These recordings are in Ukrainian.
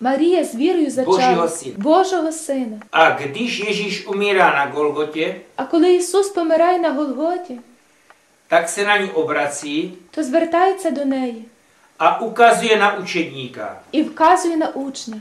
Марія з вірою Божого зачала сина. Божого сина. A když Ježíš umírá na Golgotě, А коли Ісус помирає на Голготі, tak se na ní obrací то звертається до неї a ukazuje na učedníka. і вказує на учня.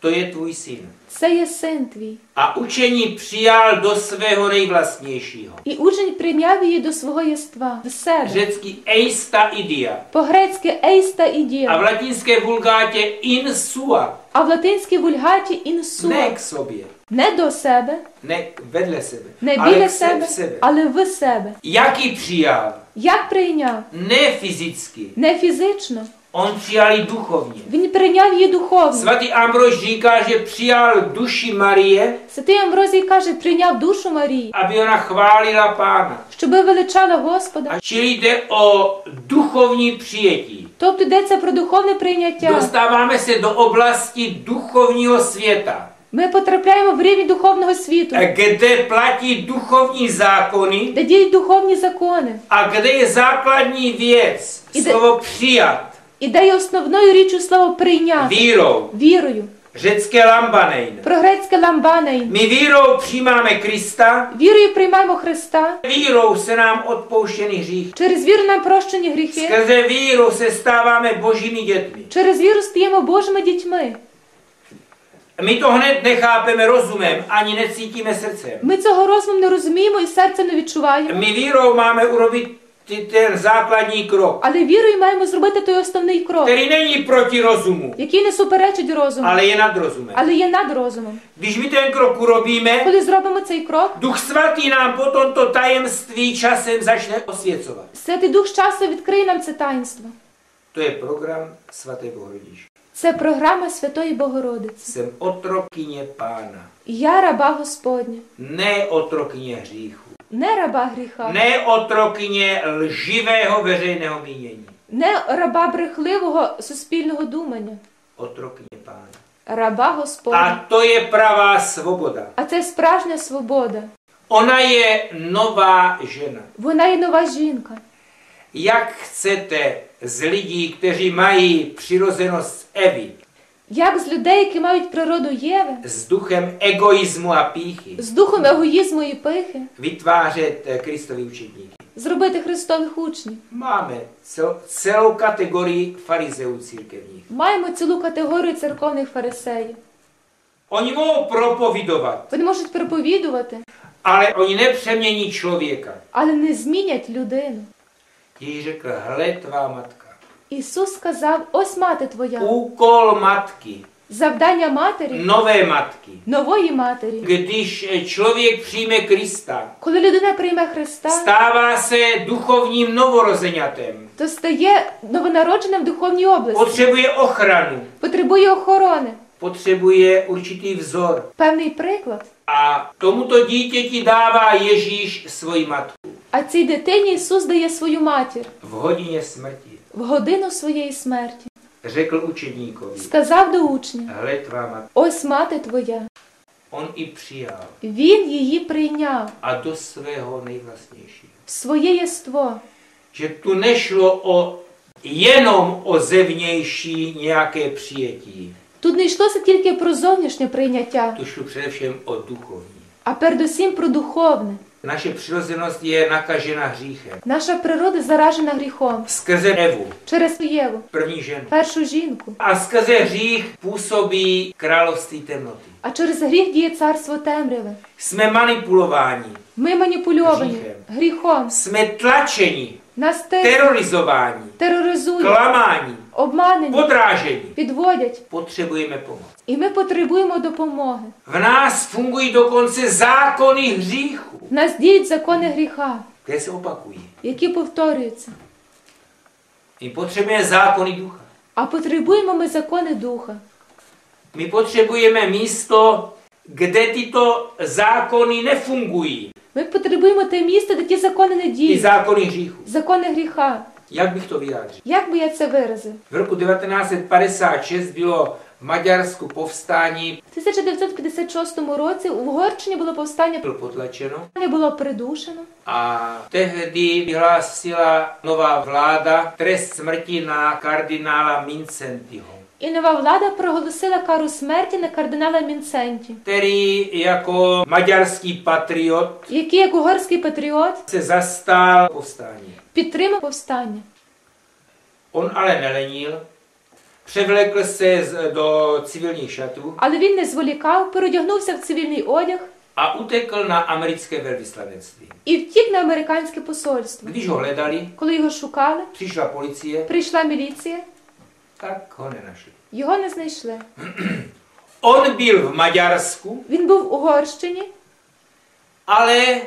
To je tvůj syn. Це є син твій. A učení přijal do svého nejvlastnějšího. І учень прийняв її до свого єства, в себе. Řecky eista idia. По-грецьки ейста і A v latinské vulgátě in sua. а в латинській вульгаті Ne інсуа. k sobě, Не до себе, ne vedle sebe, не ale біля k se- себе, v sebe. але в себе. Jaký přijal? Як прийняв? Ne fyzicky. Не фізично. On přijal ji duchovně. Він прийняв її духовно. Svatý Ambrož říká, že přijal duši Marie, Святий Амброзій каже, прийняв душу Марії, aby ona chválila Pána. щоби величала Господа. A čili jde o duchovní přijetí. Тобто йдеться про духовне прийняття. Dostáváme se do oblasti duchovního světa, Ми потрапляємо в рівень духовного світу, kde platí duchovní zákony де діють духовні закони, a kde je základní věc Jde- slovo přijat і де є основною річчю слово прийняти vírou. вірою. Řecké lambanein. Про грецьке ламбаней. My vírou přijímáme Krista, Вірою приймаємо Христа. vírou se nám odpouštěny hřích. Через віру нам прощені гріхи. Skrze víru se stáváme božími dětmi. Через віру стаємо Божими дітьми. My to hned nechápeme rozumem, ani necítíme srdcem. Ми цього розумом не розуміємо і серцем не відчуваємо. My vírou máme urobit ty- ten základní Але вірою маємо зробити той основний крок, který není proti rozumu, який не суперечить розуму, ale je nad rozumem. але є над розумом. Když my ten krok urobíme, Коли зробимо цей крок, Duch Svatý nám potom to tajemství časem začne osvěcovat. Святий Дух часу відкриє нам це таїнство. To je program svaté Bohorodičky. Це програма Святої Богородиці. Jsem otrokyně pána, Я раба Господня, ne otrokyně hříchu, не раба гріха, ne otrokyně lživého veřejného mínění, не раба брехливого суспільного думання, otrokyně pána. раба Господня. A to je pravá svoboda. А це справжня свобода. Ona je nová žena. Вона є нова жінка. Jak chcete z lidí, kteří mají přirozenost Evy, Як з людей, які мають природу Єви, s duchem egoismu a píchy, з духом егоїзму і пихи, eh, Kristovi učedníky. зробити Христових учнів. Cel, celou kategorii farizeů církevních. Маємо цілу категорію церковних фарисеїв. Oni mohou propovidovat, Вони можуть проповідувати, ale oni nepřemění člověka. але не змінять людину. Řekl, hle tvá matka. Ісус сказав: ось мати твоя. Úkol matky, Завдання матері, nové matky. нової матері. Když člověk přijme Krista, Коли людина прийме Христа, stává se duchovním novorozeňatem. то стає новонародженим в духовній області, Potřebuje ochranu, потребує охорони, potřebuje určitý vzor. певний приклад. A tomuto dítěti dává Ježíš svoji matku А цій дитині Ісус дає свою матір v hodině smrti. В годину своєї смерті. Řekl učedníkovi, Сказав до учня: hle tvá matka. ось мати твоя. On i přijal Він її прийняв a do svého nejvlastnějšího. в своє єство. Že tu nešlo o jenom o zevnější nějaké přijetí. Тут не йшлося тільки про зовнішнє прийняття, Tu šlo především o duchovní. а передусім про духовне. Naše přirozenost je nakažena hříchem. Наша природа заражена гріхом Skrze Evu, через Єву, první ženu. першу жінку. A skrze hřích působí království temnoty. А через гріх діє царство темряви. Jsme manipulováni, Ми маніпульовані Гріхом. гріхом. jsme tlačeni, Нас тиснуть, terorizováni, тероризують, klamáni, Обманені, podráženi. підводять. Potřebujeme pomoc. І ми потребуємо допомоги. V nás fungují dokonce zákony hříchu, В нас діють закони гріха, které se opakují. які повторюються. My potřebujeme zákony ducha. А потребуємо ми закони духа. My potřebujeme místo, kde tyto zákony nefungují. Ми потребуємо те місце, де ті закони не Ty діють. zákony hříchu. Закони гріха. Jak bych to vyjádřil? Як би я це виразив? V roku 1956 bylo v Maďarsku povstání В 1956 році в Угорщині було повстання bylo potlačeno було придушено. a tehdy vyhlásila nová vláda trest smrti na kardinála Mincentiho, І нова влада проголосила кару смерті на кардинала Мінценті, který jako maďarský patriot який, як угорський патріот, se zastal povstání. Підтримав повстання. On ale nelenil, převlekl se do civilních šatů Але він не зволікав, переодягнувся в цивільний одяг a utekl na americké velvyslanectví. і втік на американське посольство. Když ho hledali, Коли його шукали, přišla policie, прийшла міліція, tak ho nenašli. його не знайшли. On byl v Maďarsku, Він був в Угорщині, ale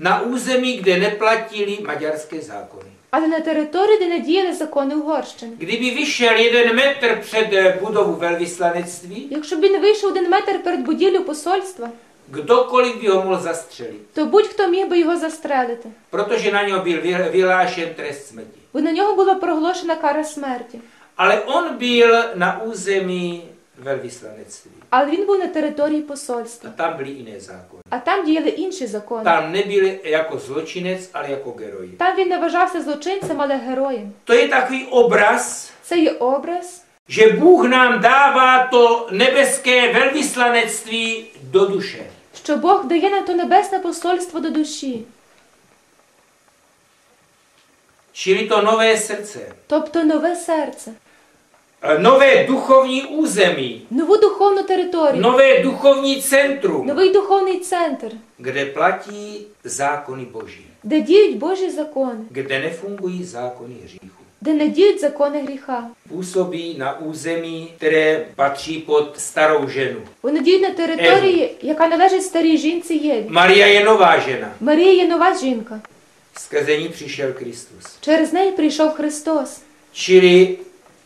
na území, kde neplatili maďarské zákony. але на території, де не діяли закони Угорщини. Kdyby vyšel jeden metr před eh, budovu velvyslanectví, Якщо б він вийшов один метр перед будівлю посольства, kdokoliv by ho mohl zastřelit, то будь-хто міг би його застрелити, protože na něho byl vy- vyhlášen trest smrti. бо на нього була проголошена кара смерті. Ale on byl na území velvyslanectví. Але він був на території посольства, tam byly jiné zákony. а там діяли інші закони. Tam nebyl jako zločinec, ale jako geroj. Там він не вважався злочинцем, але героєм. To je takový obraz, Це є образ, že Bůh nám dává to nebeské velvyslanectví do duše. що Бог дає нам то небесне посольство до душі, Čili to nové srdce, тобто нове серце, eh, nové duchovní území, нову духовну територію, nové duchovní centrum, новий духовний центр, kde platí zákony Boží, де діють Божі закони, kde nefungují zákony hříchu. де не діють закони гріха. Působí na území, které patří pod starou ženu. Вони діють на території, яка належить старій жінці Єві. Maria je nová žena. Марія є нова жінка. Ní přišel Kristus. Через неї прийшов Христос.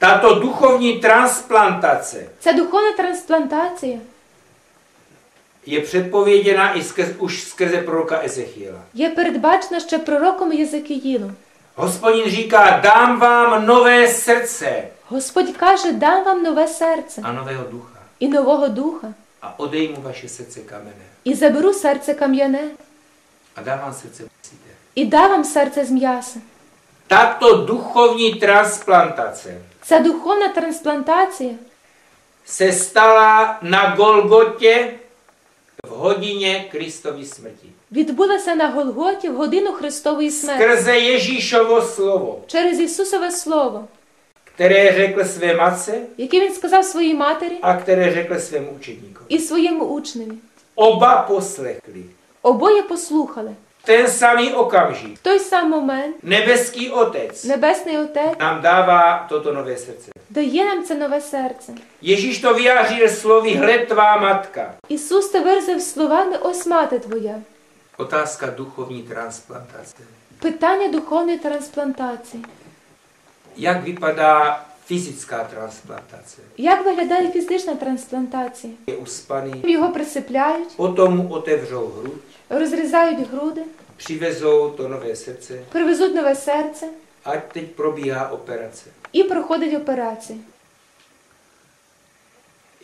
Čili tato duchovní transplantace Ця духовна трансплантація je předpověděna i skrz, už skrze proroka Ezechiela. є передбачена ще пророком Єзекиїлом. Hospodin říká, dám vám nové srdce Господь каже, дам вам нове серце a nového ducha і нового духа, a odejmu vaše srdce kamenné і заберу серце кам'яне, a dám vám srdce musíte. і дам вам серце з м'яса. Tato duchovní transplantace Ця духовна трансплантація se stala na Golgotě v hodině Kristovy smrti. відбулася на Голготі в годину Христової смерті Skrze Ježíšovo slovo, через Ісусове Слово, které řekl své matce яке він сказав своїй матері a které řekl svému učedníkovi. і своєму учневі. Oba poslechli. Обоє послухали. Ten samý okamžik той сам момент nebeský Otec Небесний Отець nám dává toto nové srdce. дає нам це нове серце. Ježíš to vyjádřil slovy hled tvá matka. Ісус те виразив словами ось мати твоя. Otázka duchovní transplantace. Питання духовної трансплантації. Jak vypadá fyzická transplantace? Як виглядає фізична трансплантація? Je uspaný, Його присипляють, potom mu otevřou hruď, розрізають груди, přivezou to nové srdce привезуть нове серце a teď probíhá operace. і проходить операцію.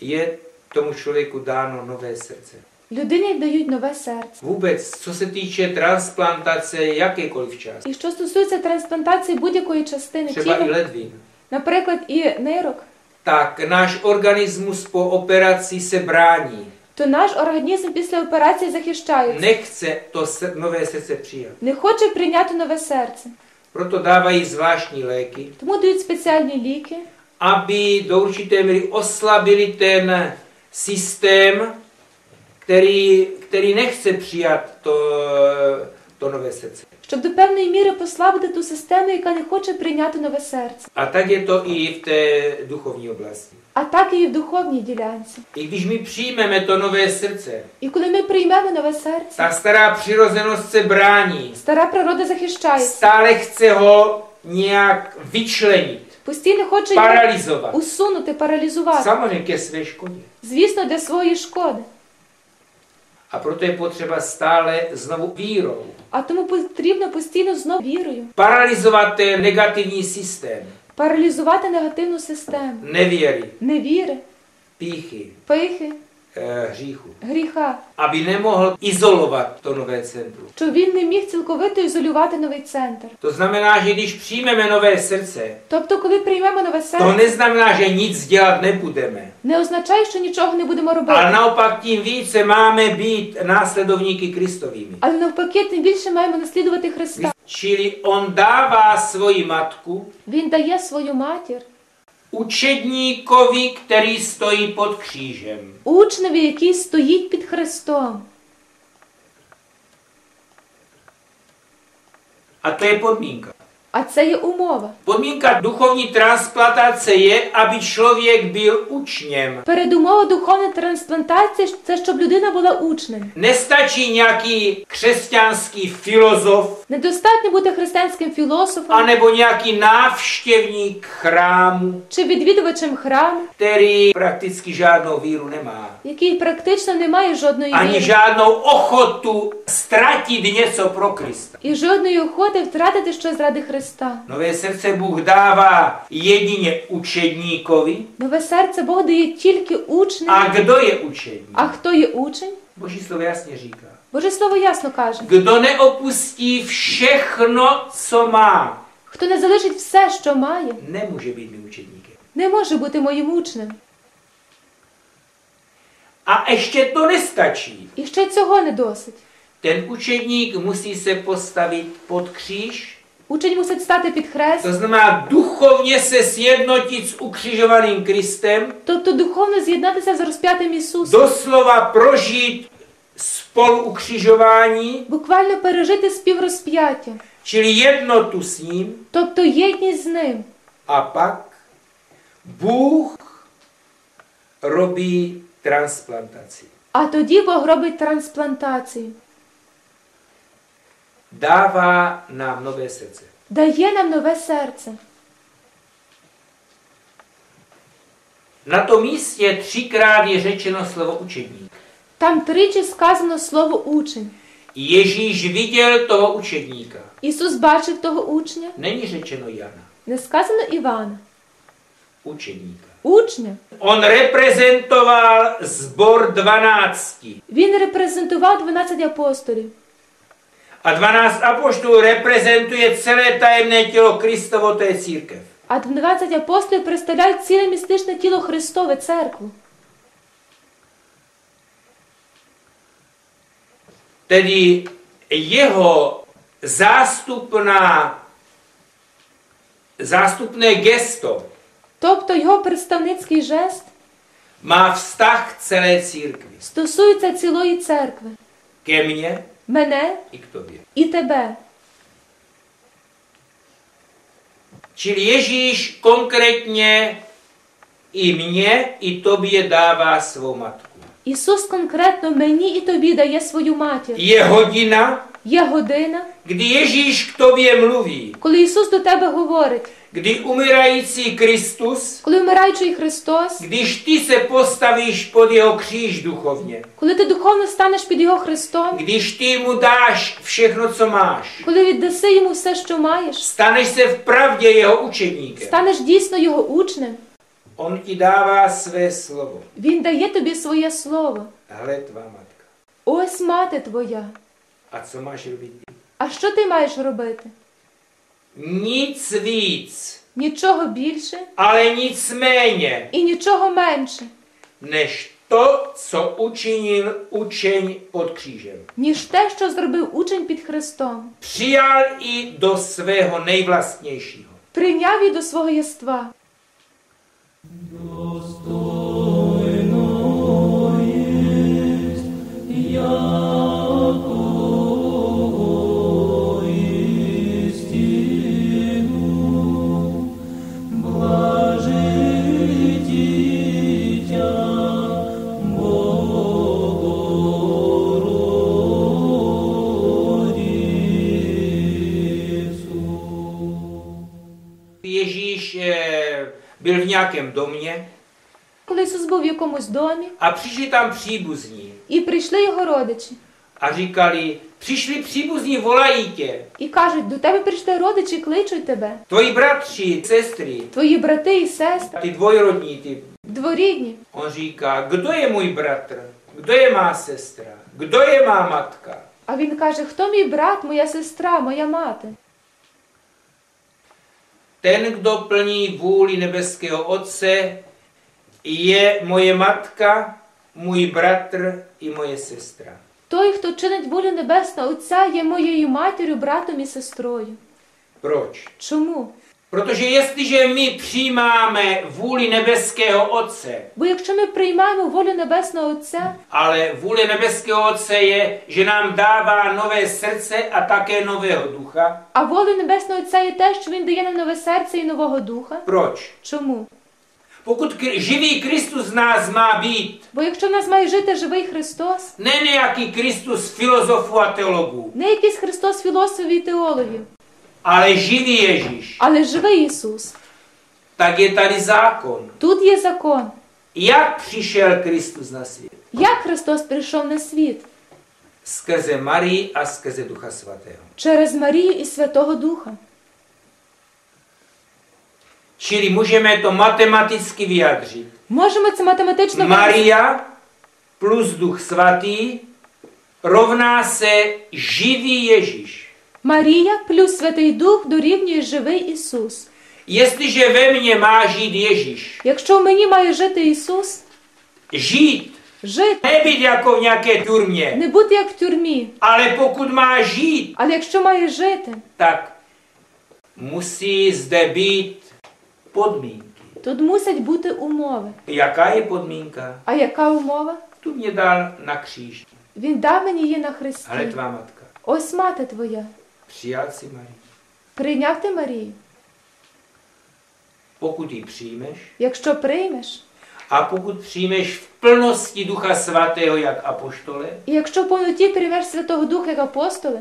Je tomu člověku dáno nové srdce. Людині дають нове серце. Vůbec, co se týče transplantace jakékoliv části, І що стосується трансплантації будь-якої частини třeba i тіла, ledvin, наприклад, і нирок, tak náš organismus po operaci se brání. То наш організм після операції захищається, Nechce to se- nové srdce přijat. не хоче прийняти нове серце. Proto dávají zvláštní léky, Тому дають спеціальні ліки, aby do určité míry oslabili ten systém, který, který nechce přijat to, to nové srdce. щоб до певної міри послабити ту систему, яка не хоче прийняти нове серце. A tak je to i v té duchovní oblasti. А так і в духовній ділянці. I když my přijmeme to nové srdce, І коли ми приймемо нове серце, ta stará přirozenost se brání. стара природа захищається, Stále chce ho nějak vyčlenit, постійно хоче його усунути, паралізувати. Samozřejmě ke své škodě. Звісно, для своєї шкоди. A proto je potřeba stále znovu vírou А тому потрібно постійно знову вірою paralizovat ten negativní systém. Паралізувати негативну систему, nevěry, невіри, píchy, пихи, eh, hříchu. гріха, Aby nemohl izolovat to nové centrum. щоб він не міг цілковито ізолювати новий центр. To znamená, že když přijmeme nové srdce, Тобто, коли приймемо нове серце, neznamená, že nic dělat nebudeme. не будемо. Не означає, що нічого не будемо робити. naopak tím více máme být následovníky Kristovými. Але навпаки, тим більше маємо наслідувати Христа. Čili on dává svoji matku Він дає свою матір učedníkovi, který stojí pod křížem. учневі, який стоїть під Христом. A to je podmínka. А це є умова. Podmínka duchovní transplantace je, aby člověk byl učněm. Передумова духовної трансплантації це щоб людина була учнем. Nestačí nějaký křesťanský filozof Недостатньо бути християнським філософом anebo nějaký návštěvník chrámu, чи відвідувачем храму, který prakticky žádnou víru nemá. який практично не має жодної Ani віри žádnou ochotu ztratit něco pro Krista. і жодної охоти втратити щось заради Христа. Nové srdce Bůh dává jedině učedníkovi. Нове серце Бог дає тільки учнем. A kdo je učedník? А хто є учень? Boží slovo jasně říká. Боже слово ясно каже: Kdo neopustí všechno, co má, хто не залишить все, що має, nemůže být mým učedníkem. не може бути моїм учнем. A ještě to nestačí. І ще цього не досить. Ten učedník musí se postavit pod kříž, Учень мусить стати під хрест, to znamená duchovně se sjednotit s ukřižovaným Kristem, тобто духовно з'єднатися з розп'ятим Ісусом, doslova prožít spolu ukřižování, буквально пережити співрозп'яття, čili jednotu s ním, тобто єдність з ним. a pak Bůh robí transplantaci. А тоді Бог робить трансплантацію, Dává nám nové srdce. дає нам нове серце. Na tom místě třikrát je řečeno slovo učedník. Там тричі сказано слово учень. Ježíš viděl toho učedníka. Ісус бачив того учня, Není řečeno Jana, не сказано Івана, učedníka. учня. On reprezentoval zbor 12. Він репрезентував 12 апостолів. A 12 apoštolů reprezentuje celé tajemné tělo Kristovo, to je církev. А 12 апостолів представляють ціле містичне тіло Христове церкву. Tedy jeho zástupná, zástupné gesto Тобто його представницький жест má vztah k celé církvi. стосується цілої церкви, Ke mně мене i k tobě. і тебе. Čili Ježíš konkrétně i mně, i tobě dává svou matku. Ісус конкретно мені і тобі дає свою матір. Je hodina, Є година, kdy Ježíš k tobě mluví, коли Ісус до тебе говорить, kdy umírající Kristus, коли вмираючий Христос, když ty se postavíš pod jeho kříž duchovně, коли ти духовно станеш під Його Христом, když ty mu dáš všechno, co máš, коли віддаси йому все, що маєш, staneš se v pravdě jeho učedníkem. станеш дійсно його учнем, On ti dává své slovo. Він дає тобі своє слово. Hle, tvá matka. Ось мати твоя. A co máš robit ty? А що ти маєш робити? Nic víc, Нічого більше ale nic méně, і nічого менше, než to, co učinil učeň pod křížem. ніж те, що зробив учень під Христом. Přijal i do svého nejvlastnějšího. Прийняв її до свого єства. Ježíš byl v nějakém domě Коли Ісус був в якомусь домі, a přišli tam příbuzní і прийшли його родичі a říkali, Přišli příbuzní, volají tě. І кажуть, до тебе прийшли родичі, кличуть тебе. Tvoji bratři, sestry, Твої брати і сестри, ty dvojrodní, ty. дворідні. On říká, kdo je můj bratr? Kdo je má sestra? Kdo je má matka? А він каже, хто мій брат, моя сестра, моя мати? Ten, kdo plní vůli nebeského Otce, je moje matka, můj bratr i moje sestra. Той, хто чинить волю Небесного Отця, є моєю матір'ю, братом і сестрою. Proč? Чому? Protože jestliže my přijímáme vůli nebeského Otce, Бо якщо ми приймаємо волю Небесного Отця, ale vůle nebeského Otce je, že nám dává nové srdce a také nového ducha. а воля Небесного Отця є те, що Він дає нам нове серце і нового духа. Proč? Чому? Pokud živý Kristus z nás má být, Бо якщо в нас має жити живий Христос, ne nějaký Kristus filozofů a teologů, не якийсь Христос філософів і теологів, ale živý Ježíš, але живий Ісус. tak je tady zákon. Тут є закон. Jak přišel Kristus na svět? Як Христос прийшов на світ? Skrze Marii a skrze Ducha Svatého. Через Марію і Святого Духа. Čili můžeme to matematicky vyjádřit. Можемо це математично виразити. Maria plus Duch Svatý rovná se živý Ježíš. Марія плюс Святий Дух дорівнює живий Ісус. Jestliže ve mně má žít Ježíš, Якщо в мені має жити Ісус, žít, жити, nebýt jako v nějaké turmě, не бути як в тюрмі, ale pokud má žít, але якщо має жити, tak musí zde být podmínky. тут мусять бути умови. Jaká je podmínka? А яка умова? Tu mě dal na kříž. Він дав mені її на Христі. tvá matka. Ось мати твоя. Přijal si Marii. Прийняв ти Марію. Pokud ji přijmeš, Якщо приймеш, a pokud přijmeš v plnosti Ducha Svatého jak apoštole, і якщо в повноті приймеш Святого Духа як апостоли,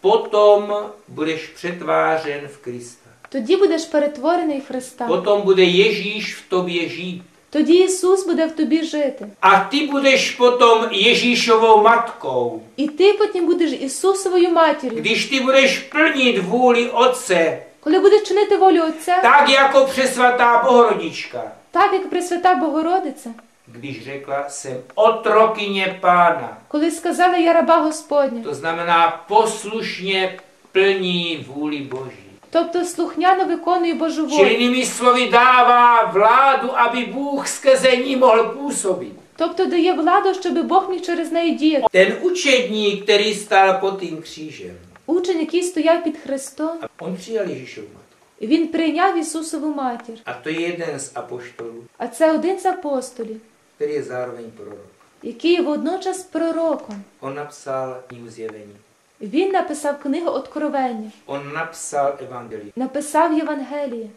potom budeš přetvářen v Krista. тоді будеш перетворений в Христа. Potom bude Ježíš v tobě žít. Тоді Ісус буде в тобі жити. A ty budeš potom Ježíšovou matkou. І ти потім будеш Ісусовою матір'ю. Když ty budeš plnit vůli Otce, Коли будеш чинити волю Отця, tak jako přesvatá Bohorodička, так як Пресвята Богородиця, když řekla, jsem otrokyně pána. коли сказала я раба Господня, To znamená poslušně plní vůli Boží. Тобто слухняно виконує Божу волю, jinými slovy dává vládu, aby Bůh skrze ní mohl působit. тобто дає владу, щоб Бог міг через неї діяти. Ten učedník, který stál pod tím křížem, Учень, який стояв під Христом, on přijal Ježíšovu matku. він прийняв Ісусову матір. A to je jeden z apoštolů, А це один з апостолів, který je zároveň prorok. який є водночас пророком. On napsal knihu zjevení. Він написав книгу Откровення, On napsal evangelium. написав Євангеліє,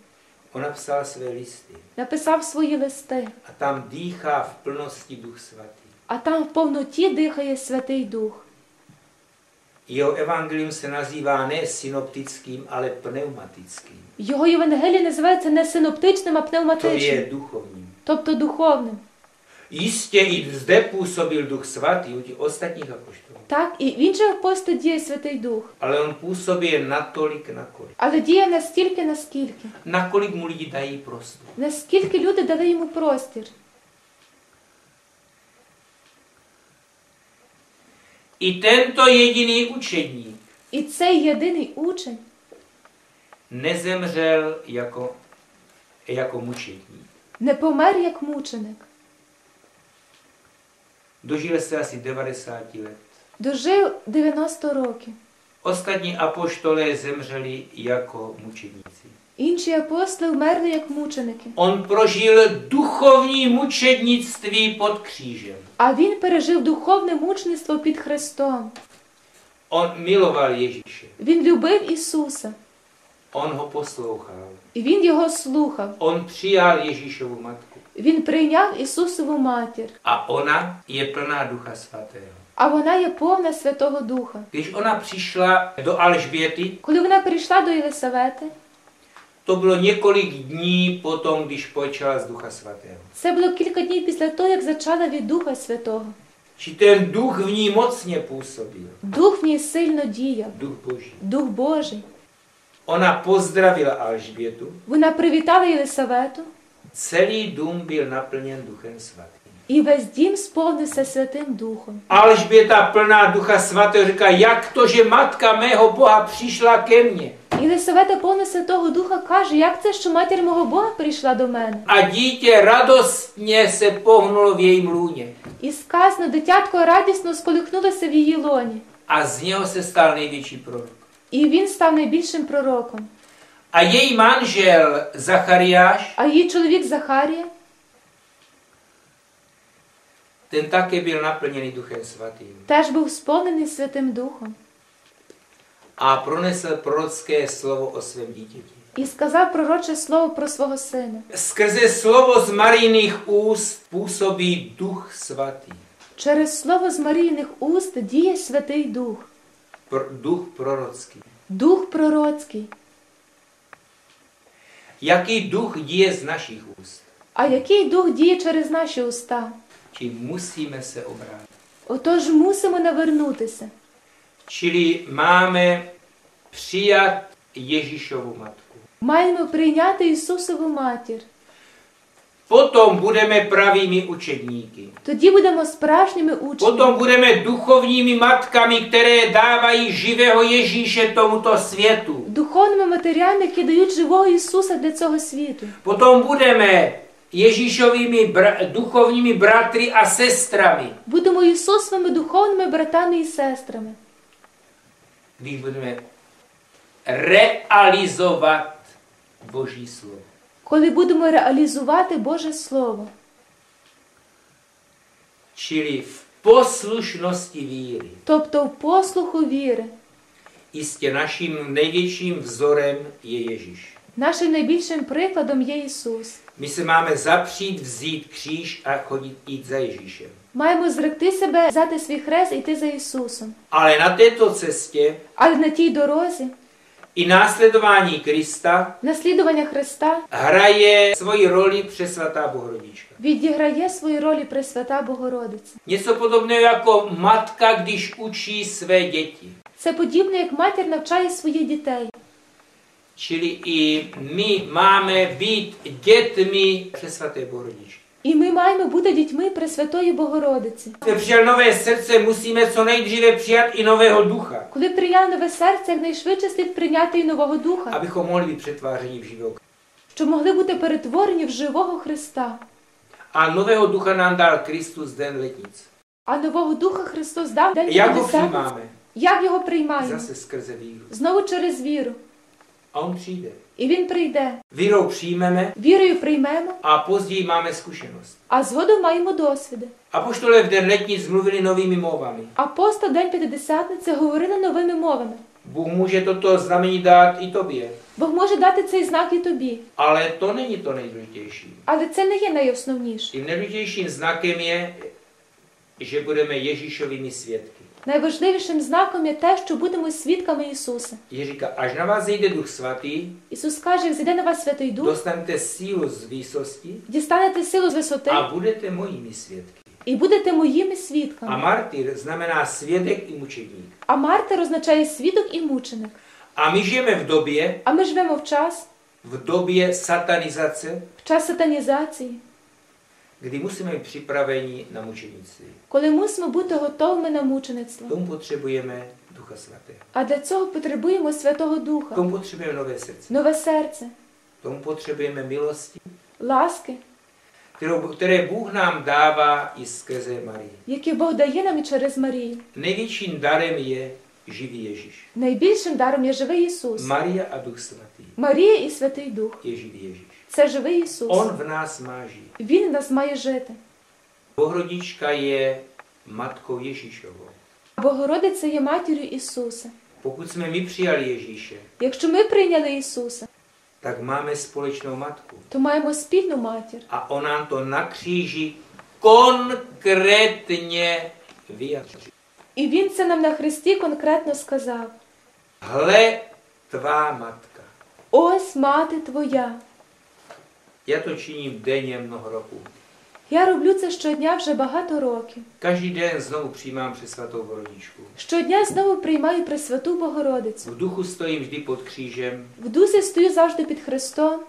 On napsal své listy. написав свої листи, A tam dýchá v plnosti Duch Svatý. а там в повноті дихає Святий Дух. Jeho evangelium se nazývá ne synoptickým, ale pneumatickým. Його Євангеліє називається не синоптичним, а To je пневматичним, duchovním. тобто духовним. Jistě i zde působil Duch Svatý u těch ostatních apoštolů. Так, і в інших апостолів діє Святий Дух. Ale on působí jen natolik, nakolik. Але діє настільки, наскільки. Nakolik mu lidi dají prostor. Наскільки люди дали йому простір. I tento jediný učedník І цей єдиний учень nezemřel jako, jako mučedník. не помер як мученик. Dožil se 90 let. Дожив 90 років. Ostatní apoštolé zemřeli jako mučedníci. Інші апостоли вмерли як мученики. On prožil duchovní mučednictví pod křížem. А він пережив духовне мучеництво під Христом. On miloval Ježíše. Він любив Ісуса, On ho poslouchal. і він його слухав. On přijal Ježíšovu matku. Він прийняв Ісусову матір, A ona je plná Ducha Svatého. а вона є повна Святого Духа. Když ona přišla do Alžběty, Коли вона прийшла до Єлисавети, to bylo několik dní potom, když počala z Ducha Svatého. це було кілька днів після того, як зачала від Духа Святого. či ten duch v ní mocně působil. Дух в ній сильно діяв, Duch Boží. Дух Божий. Ona pozdravila Alžbětu. Вона привітала Єлисавету, Celý dům byl naplněn Duchem Svatým. і весь дім сповнився Святим Духом. Alžběta plná Ducha Svatého říká, jak to, že matka mého Boha přišla ke mně Єлисавета, повна Святого Духа, каже, як це, що матір мого Бога прийшла до мене? a dítě radostně se pohnulo v jejím lůně. І сказано, дитятко радісно сколихнулося в її лоні. A z něho se stal největší prorok. І він став найбільшим пророком. A její manžel Zachariáš, А її чоловік Захарія ten také byl naplněný Duchem Svatým. теж був сповнений Святим Духом A pronesl prorocké slovo o svém dítěti. і сказав пророче слово про свого сина. Skrze slovo z Marijných úst působí Duch Svatý. Через слово з Марійних уст діє Святий Дух, Duch prorocký. Дух пророцький. Jaký duch děje z našich úst? А який дух діє через наші уста? Čili musíme se obrátit. Отож мусимо навернутися. Čili máme přijat Ježíšovu matku. Маємо прийняти Ісусову матір. Potom budeme pravými učedníky. Тоді будемо справжніми учнями. Potom budeme duchovními matkami, které dávají živého Ježíše tomuto světu. Духовними матерями, які дають живого Ісуса для цього світу. Potom budeme Ježíšovými bra- duchovními bratry a sestrami, Будемо Ісусовими духовними братами і сестрами, když budeme realizovat Boží slovo. Коли будемо реалізувати Боже Слово. Čili v poslušnosti víry. Тобто в послуху віри. Jistě naším největším vzorem je Ježíš. Нашим найбільшим прикладом є Ісус. Se máme zapřít, vzít kříž a chodit jít za Ježíšem. Маємо зректи себе, взяти свій хрест і йти за Ісусом. Але на тій дорозі i následování Krista наслідування Христа hraje svoji roli přesvatá Bohrodička. відіграє свої ролі Пресвята Богородиця. Něco podobného jako matka, když učí své děti. Це подібно, як матір навчає своїх дітей. Čili i my máme být dětmi přesvaté Bohrodičky. І ми маємо бути дітьми Пресвятої Богородиці. Nové srdce, musíme co nejdříve přijat i nového ducha, Коли прийняли нове серце, якнайшвидше слід прийняти і нового духа, abychom mohli být přetvářeni v živého. щоб могли бути перетворені в живого Христа. A nového ducha nám dal Kristus den letnic. А нового духа Христос дав день? Як його приймаємо? Zase skrze víru. Знову через віру. A on přijde. І він прийде. Vírou přijmeme Вірою приймемо, a později máme zkušenost. а згодом маємо досвіди. Apoštolé v den letnic mluvili novými mluvami. Апостол День П'ятидесятниці говорили новими мовами. Bůh může toto znamení dát i tobě, Бог може дати цей знак і тобі. ale to není to nejdůležitější. Але це не є найосновніше. Tím nejdůležitějším znakem je, že budeme Ježíšovými svědky. Найважливішим знаком є те, що будемо свідками Ісуса. Je říká, až na vás zejde Duch Svatý, Ісус каже, як зійде на вас Святий Дух, dostanete sílu z výsosti дістанете силу з висоти a budete mojimi svědky. і будете моїми A свідками. martyr znamená svědek i mučedník. А мартир означає свідок і мученик. A my žijeme v době, А ми живемо в час, v době satanizace, в час сатанізації, kdy musíme být připraveni na mučenictví. коли мусимо бути готовими на мучеництво. K tomu potřebujeme Ducha А для цього потребуємо Святого Духа, tomu potřebujeme nové srdce. нове серце, tomu potřebujeme milosti, ласки, kterou, které Bůh nám dává i skrze Marii. які Бог дає нам і через Марію. Největším darem je živý Ježíš. Найбільшим даром є живий Ісус. Maria a Duch Svatý Марія і Святий Дух. je živý Ježíš. Це живий Ісус. On v nás má žít. Він в нас має жити. Bohrodička je matkou Ježíšovou. Богородиця є матір'ю Ісуса. Pokud jsme my přijali Ježíše, Якщо ми прийняли Ісуса, tak máme společnou matku. то маємо спільну матір. A on nám to na kříži konkrétně vyjadřil. І Він це нам на Христі конкретно сказав: Hle, tvá matka. Ось мати твоя. To činím denně mnoho roků. Я роблю це щодня вже багато років. Den znovu přijímám přes svatou Borodíčku. Щодня знову приймаю Пресвяту Богородицю. V duchu stojím vždy pod křížem, В дусі стою завжди під Христом,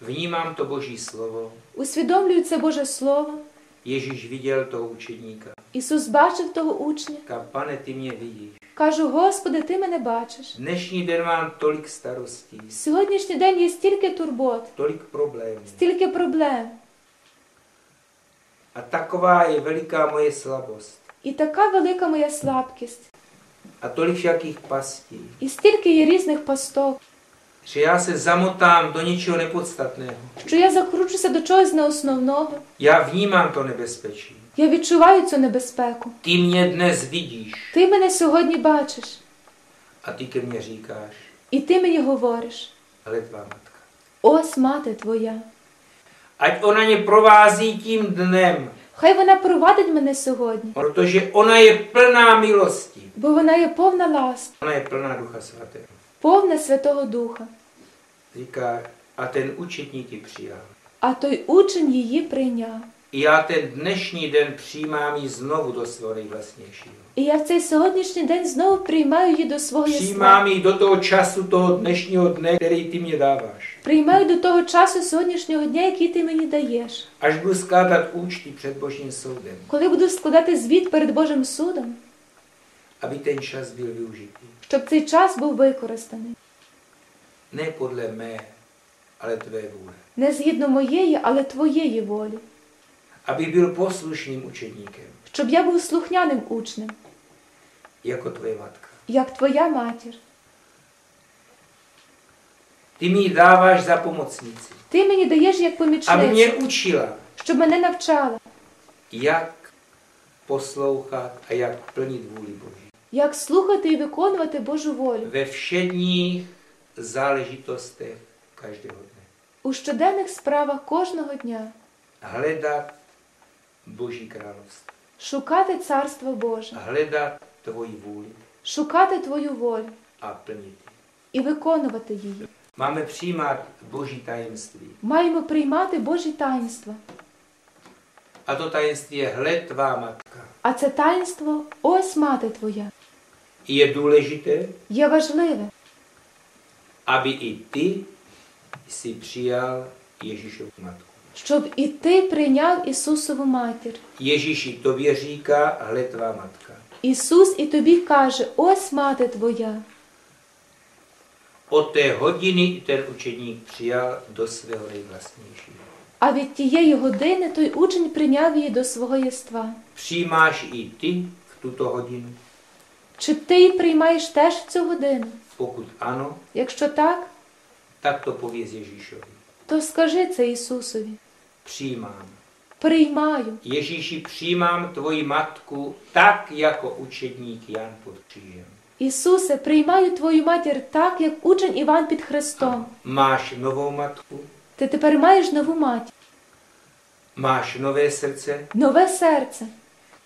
vnímám to Boží slovo. усвідомлюю це Боже Слово. Ісус бачив того учня. Pane, ty mě vidíš. Кажу, Господи, ти мене бачиш. Dnešní den mám tolik starostí, Сьогоднішній день є стільки турбот, tolik problémů. стільки проблем. A taková je veliká moje slabost. І така велика моя слабкість, A tolik všakých pastí, і стільки є різних пасток, že já se zamotám do něčeho nepodstatného. що я закручуся до чогось неосновного. Já vnímám to nebezpečí. Я відчуваю цю небезпеку. Ty mě dnes vidíš Ти мене сьогодні бачиш, a ty ke mně říkáš, і ти мені говориш: ale tvá matka. ось мати твоя. Ať ona mě provází tím dnem, Хай вона провадить мене сьогодні, protože ona je plná milosti. бо вона є повна ласки, Ona je plná Ducha Svatého. повна Святого Духа. Říká, a ten učetník ji přijal. А той учень її прийняв. I já ten dnešní den přijímám ji znovu do svého nejvlastnějšího. І я в цей сьогоднішній день знову приймаю її до свого єства. Přijímám ji do toho času, toho dnešního dne, který ty mě dáváš. Приймаю до того часу сьогоднішнього дня, який ти мені даєш. Až budu skládat účty před Božím soudem, Коли буду складати звіт перед Божим судом, aby ten čas byl využitý. щоб цей час був використаний. Ne podle mé, ale tvé vůle. Не згідно моєї, але твоєї волі. Aby byl poslušným učedníkem, Щоб я був слухняним учнем, jako tvoje matka. як твоя матір. Ty mi ji dáváš za pomocnici, Ти мені даєш як aby mě помічницю, učila, щоб мене навчала, jak poslouchat a jak plnit vůli Boží. як слухати і виконувати Божу волю Ve všedních záležitostech každého dne. у щоденних справах кожного дня, Hledat Boží království. шукати Царство Боже, Hledat tvoji vůli шукати Твою волю a plnit і виконувати її. Máme přijímat Boží tajemství. Маємо приймати Божі таїнства. A to tajemství je hled tvá matka. А це таїнство ось мати твоя. I je důležité, Є важливе, aby i ty si přijal Ježíšovu matku. Щоб і ти prийняв Ісусову матір. Ježíši tobě říká, hle tvá matka. Ісус і тобі каже: ось мати твоя. Od té hodiny ten učedník přijal do svého nejvlastnějšího. А від тієї години той учень прийняв її до свого єства. Přijímáš i ty v tuto hodinu? Чи ти її приймаєш теж в цю годину? Pokud ano, Якщо так, tak to pověz Ježíšovi. то скажи це Ісусові. Přijímám. Приймаю. Ježíši, přijímám tvoji matku tak, jako učedník Jan pod křížem. Ісусе, приймаю твою матір так, як учень Іван під Христом. Máš novou matku, Ти тепер маєш нову матір, máš nové srdce. нове серце.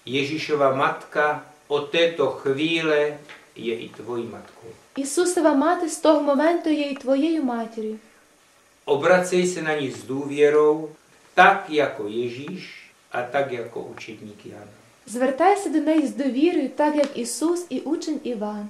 Ježíšova matka od této chvíle je i tvojí matkou. Ісусова мати з того моменту є і твоєю матір'ю. Obracej se na ní s důvěrou, tak як Єжіш, а так як učedník Jan. Звертайся до неї з довірою, так як Ісус і учень Іван.